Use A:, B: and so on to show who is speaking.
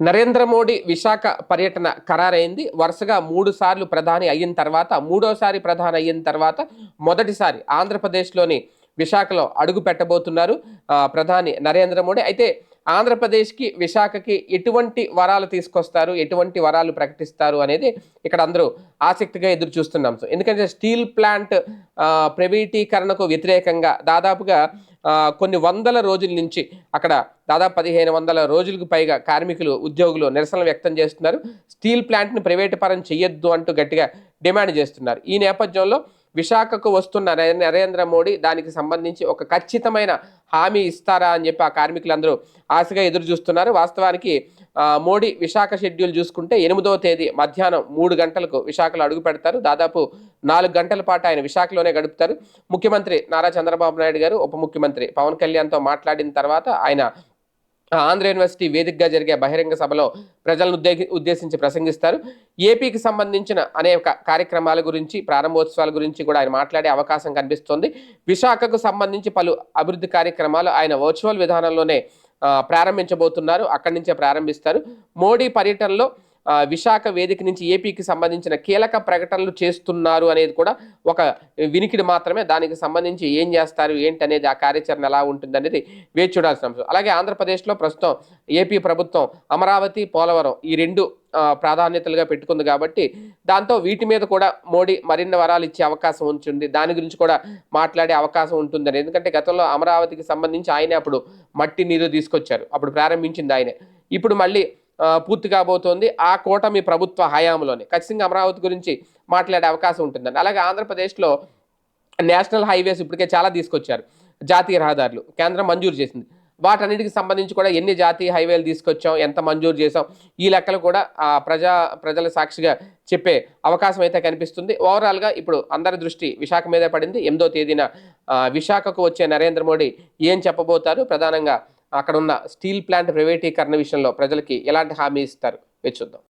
A: నరేంద్ర మోడీ విశాఖ పర్యటన ఖరారైంది. వరుసగా మూడు సార్లు ప్రధాని అయిన తర్వాత మూడోసారి ప్రధాని అయిన తర్వాత మొదటిసారి ఆంధ్రప్రదేశ్లోని విశాఖలో అడుగు పెట్టబోతున్నారు ప్రధాని నరేంద్ర మోడీ. అయితే ఆంధ్రప్రదేశ్కి విశాఖకి ఎటువంటి వరాలు తీసుకొస్తారు? ఎటువంటి వరాలు ప్రకటిస్తారు? అనేది ఇక్కడ అందరూ ఆసక్తిగా ఎదురు చూస్తున్నాం. సో ఎందుకంటే స్టీల్ ప్లాంట్ ప్రైవేటీకరణకు వ్యతిరేకంగా దాదాపుగా కొన్ని వందల రోజుల నుంచి అక్కడ దాదాపు పదిహేను వందల రోజులకు పైగా కార్మికులు ఉద్యోగులు నిరసనలు వ్యక్తం చేస్తున్నారు. స్టీల్ ప్లాంట్ని ప్రైవేటు పరం చేయొద్దు అంటూ గట్టిగా డిమాండ్ చేస్తున్నారు. ఈ నేపథ్యంలో విశాఖకు వస్తున్న నరేంద్ర మోడీ దానికి సంబంధించి ఒక ఖచ్చితమైన హామీ ఇస్తారా అని చెప్పి ఆ కార్మికులందరూ ఆశగా ఎదురు చూస్తున్నారు వాస్తవానికి మోడీ విశాఖ షెడ్యూల్ చూసుకుంటే ఎనిమిదవ తేదీ మధ్యాహ్నం మూడు గంటలకు విశాఖలో అడుగు పెడతారు. దాదాపు నాలుగు గంటల పాటు ఆయన విశాఖలోనే గడుపుతారు. ముఖ్యమంత్రి నారా చంద్రబాబు నాయుడు గారు ఉప ముఖ్యమంత్రి పవన్ కళ్యాణ్తో మాట్లాడిన తర్వాత ఆయన ఆంధ్ర యూనివర్సిటీ వేదికగా జరిగే బహిరంగ సభలో ప్రజలను ఉద్దేశి ఉద్దేశించి ప్రసంగిస్తారు. ఏపీకి సంబంధించిన అనేక కార్యక్రమాల గురించి ప్రారంభోత్సవాల గురించి కూడా ఆయన మాట్లాడే అవకాశం కనిపిస్తోంది. విశాఖకు సంబంధించి పలు అభివృద్ధి కార్యక్రమాలు ఆయన వర్చువల్ విధానంలోనే ప్రారంభించబోతున్నారు. అక్కడి నుంచే ప్రారంభిస్తారు. మోడీ పర్యటనలో విశాఖ వేదిక నుంచి ఏపీకి సంబంధించిన కీలక ప్రకటనలు చేస్తున్నారు అనేది కూడా ఒక వినికిడి మాత్రమే. దానికి సంబంధించి ఏం చేస్తారు ఏంటి అనేది ఆ కార్యాచరణ ఎలా ఉంటుంది అనేది వేచి చూడాల్సిన అంశం అలాగే ఆంధ్రప్రదేశ్లో ప్రస్తుతం ఏపీ ప్రభుత్వం అమరావతి పోలవరం ఈ రెండు ప్రాధాన్యతలుగా పెట్టుకుంది కాబట్టి దాంతో వీటి మీద కూడా మోడీ మరిన్ని వరాలు ఇచ్చే అవకాశం ఉంటుంది దాని గురించి కూడా మాట్లాడే అవకాశం ఉంటుందని ఎందుకంటే గతంలో అమరావతికి సంబంధించి ఆయనే అప్పుడు మట్టి నీరు తీసుకొచ్చారు. అప్పుడు ప్రారంభించింది ఆయనే. ఇప్పుడు మళ్ళీ పూర్తి కాబోతోంది. ఆ కూటమి ప్రభుత్వ హయాంలోనే. ఖచ్చితంగా అమరావతి గురించి మాట్లాడే అవకాశం ఉంటుందండి. అలాగే ఆంధ్రప్రదేశ్లో నేషనల్ హైవేస్ ఇప్పటికే చాలా తీసుకొచ్చారు. జాతీయ రహదారులు కేంద్రం మంజూరు చేసింది. వాటన్నిటికి సంబంధించి కూడా ఎన్ని జాతీయ హైవేలు తీసుకొచ్చాం ఎంత మంజూరు చేసాం ఈ లెక్కలు కూడా ఆ ప్రజా ప్రజల సాక్షిగా చెప్పే అవకాశం అయితే కనిపిస్తుంది. ఓవరాల్గా ఇప్పుడు అందరి దృష్టి విశాఖ మీదే పడింది. ఎనిమిదో తేదీన విశాఖకు వచ్చే నరేంద్ర మోడీ ఏం చెప్పబోతారు? ప్రధానంగా అక్కడ ఉన్న స్టీల్ ప్లాంట్ ప్రైవేటీకరణ విషయంలో ప్రజలకి ఎలాంటి హామీ ఇస్తారు? వేచి చూద్దాం.